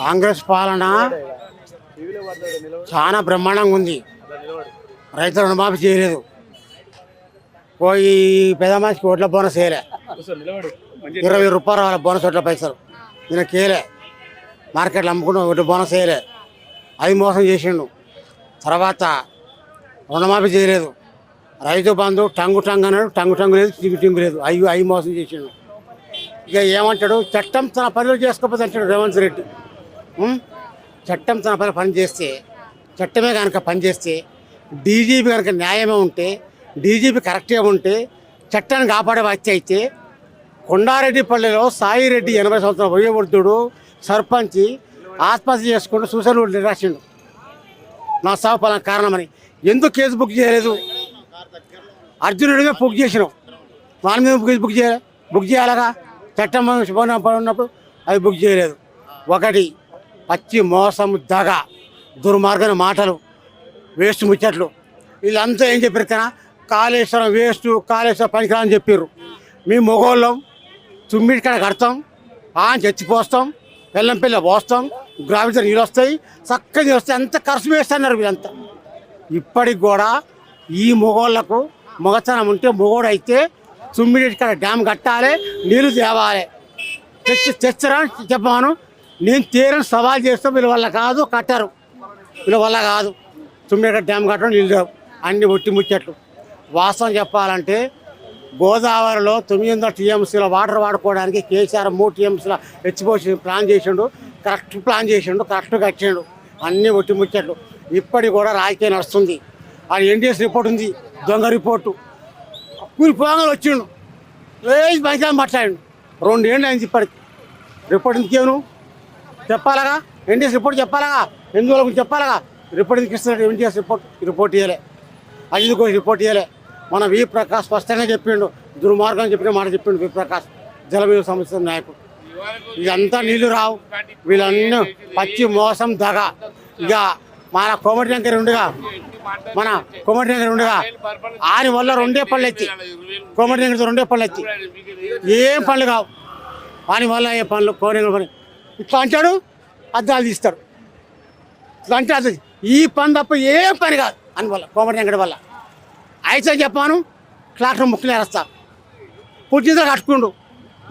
కాంగ్రెస్ పాలన. చాలా బ్రహ్మాండంగా ఉంది. రైతు రుణమాఫీ చేయలేదు. పోయి పెద్ద మనిషికి ఓట్ల బోనస్ వేయలే. ఇరవై రూపాయలు వాళ్ళ బోనస్ ఓట్ల పైసలు. నేను కేలే మార్కెట్లో అమ్ముకున్న ఓట్ల బోనస్ వేయలే. అది మోసం చేసిండు. తర్వాత రుణమాఫీ చేయలేదు. రైతు బంధు టంగు టంగు అన్నాడు. టంగు టంగు లేదు టింగు టింగు లేదు. అవి అవి మోసం చేసిండు. ఇక ఏమంటాడు? చట్టం తన పనులు చేసుకోకపోతే అంటాడు రేవంత్ రెడ్డి. చట్టం తన పని పని చేస్తే చట్టమే కనుక పని చేస్తే డీజీపీ కనుక న్యాయమే ఉంటే డీజీపీ కరెక్ట్గా ఉంటే చట్టాన్ని కాపాడే బాధ్యత అయితే కొండారెడ్డిపల్లిలో సాయిరెడ్డి ఎనభై సంవత్సరాల వయోవృద్ధుడు సర్పంచ్ ఆత్మహత్య చేసుకుంటూ సూసైడ్ నోట్ నా సాగు పలానా కారణమని. ఎందుకు కేసు బుక్ చేయలేదు? అర్జునుడిగా బుక్ చేసినాం. వాళ్ళ మీద బుక్ బుక్ చేయాలి? బుక్ చేయాలగా? చట్టం శుభ్రం ఉన్నప్పుడు అది బుక్ చేయలేదు. ఒకటి పచ్చి మోసం దగ దుర్మార్గన మాటలు వేస్ట్ ముచ్చట్లు. వీళ్ళంతా ఏం చెప్పారు కదా కాళేశ్వరం వేస్ట్ కాళేశ్వరం పనికిరా అని చెప్పారు. మీ మొగోళ్ళం తుమ్మిడి కడ కడతాం ఆ చచ్చిపోస్తాం బెల్లం పిల్ల పోస్తాం గ్రావిటీ నీళ్ళు వస్తాయి చక్కగా నీళ్ళు వస్తాయి అంత ఖర్చు వేస్తున్నారు వీళ్ళంతా. ఇప్పటికి కూడా ఈ మొగోళ్ళకు మొగతనం ఉంటే మొగోడు అయితే తుమ్మిడి కాడ డ్యామ్ కట్టాలి నీళ్ళు తేవాలి. తెచ్చి తెచ్చరా? చెప్పాను నేను తీరని సవాల్ చేస్తాం వీళ్ళ వల్ల కాదు కట్టారు. వీళ్ళ వల్ల కాదు. తుమ్మిడి డ్యామ్ కట్టడం నీళ్ళు రావు అన్ని ఒట్టి ముచ్చట్లు. వాస్తవం చెప్పాలంటే గోదావరిలో తొమ్మిది వందల టీఎంసీల వాటర్ వాడుకోవడానికి కేసీఆర్ మూడు టీఎంసీల హెచ్చిపోసి ప్లాన్ చేసిండు. కరెక్ట్ ప్లాన్ చేసిండు కరెక్ట్ కట్టిండు. అన్ని ఒట్టి ముచ్చట్లు. ఇప్పటికి కూడా రాజకీయం నడుస్తుంది. అది ఎన్డీఎస్ రిపోర్ట్ ఉంది దొంగ రిపోర్టు. కూలి పోగానే వచ్చిండు. లేచి మంచిగా మాట్లాడు రెండేళ్ళు అయింది ఇప్పటికి. రిపోర్ట్ ఎందుకేను చెప్పాలగా? ఎన్డీఎస్ రిపోర్ట్ చెప్పాలగా? ఎందువల్ల గురించి చెప్పాలగా? రిపోర్ట్ ఎందుకు ఇస్తున్నాడు? ఎన్డీఎస్ రిపోర్ట్ రిపోర్ట్ ఇవ్వలే ఐదుకో రిపోర్ట్ ఇవ్వలే మన వి ప్రకాష్ స్పష్టంగా చెప్పిండు. దుర్మార్గం చెప్పిన మాట చెప్పిండు వి ప్రకాష్. జలవిద్యుత్ సంస్థ నాయకుడు. ఇదంతా నీళ్ళు రావు. వీళ్ళన్నీ పచ్చి మోసం దగ. ఇక మన కోమటి దగ్గర ఉండగా. మన కోమటి నగర్ ఉండగా ఆయన వల్ల రెండే పళ్ళు ఎత్తి. కోమటి దగ్గర రెండే పళ్ళు ఎత్తి. ఏం పళ్ళు కావు. ఆయన వల్ల ఏ పనులు కోమటి పని ఇట్లా అంటాడు అద్దాలు తీస్తాడు. ఇట్లా అంటే అది ఈ పని తప్ప ఏం పని కాదు. అని వల్ల కోమటి నగర్ వల్ల. అయితే చెప్పాను ట్రాక్టర్ ముక్కలు వేస్తా పూర్తిగా కట్టుకుండు.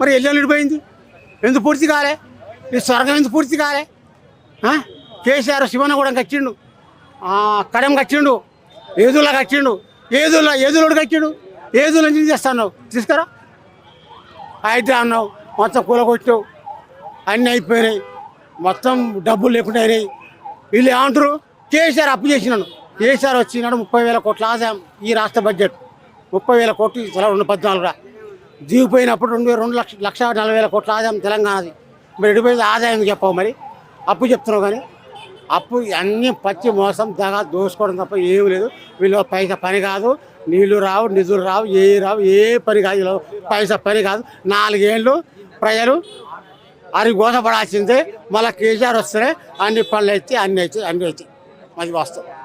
మరి ఎల్లు పోయింది? ఎందుకు పూర్తి కాలే? ఈ స్వర్గం ఎందుకు పూర్తి కాలే? కేసీఆర్ శివన కూడా కచ్చిండు కడెం కట్టిండు ఏదులా కట్టిండు ఏదులా ఏదులోడు కట్టిండు ఏదుల నుంచి చేస్తాను తీసుకురా. అయితే అన్నావు మొత్తం కూలగొట్టావు అన్నీ అయిపోయినాయి. మొత్తం డబ్బులు లేకుండా అయినాయి. వీళ్ళు ఏమంటారు? కేసీఆర్ అప్పు చేసినాను కేసీఆర్ వచ్చినాడు ముప్పై వేల కోట్ల ఆదాయం ఈ రాష్ట్ర బడ్జెట్. ముప్పై వేల కోట్లు చాలా రెండు పద్నాలుగురా దిగిపోయినప్పుడు రెండు రెండు లక్ష లక్ష నలభై వేల కోట్ల ఆదాయం తెలంగాణది. మరి ఎడిపోయింది ఆదాయం చెప్పావు మరి? అప్పు చెప్తున్నావు కానీ. అప్పు అన్నీ పచ్చి మోసం దగా దోసుకోవడం తప్ప ఏం లేదు. వీళ్ళు పైసా పని కాదు. నీళ్ళు రావు నిధులు రావు ఏ రావు ఏ పని కాదు. పైసా పని కాదు. నాలుగేళ్ళు ప్రజలు అది గోసపడాల్సిందే మళ్ళీ కేసీఆర్ వస్తేనే అన్ని పనులు అయితే అన్ని అయితే అన్ని అయితే అది వాస్తవం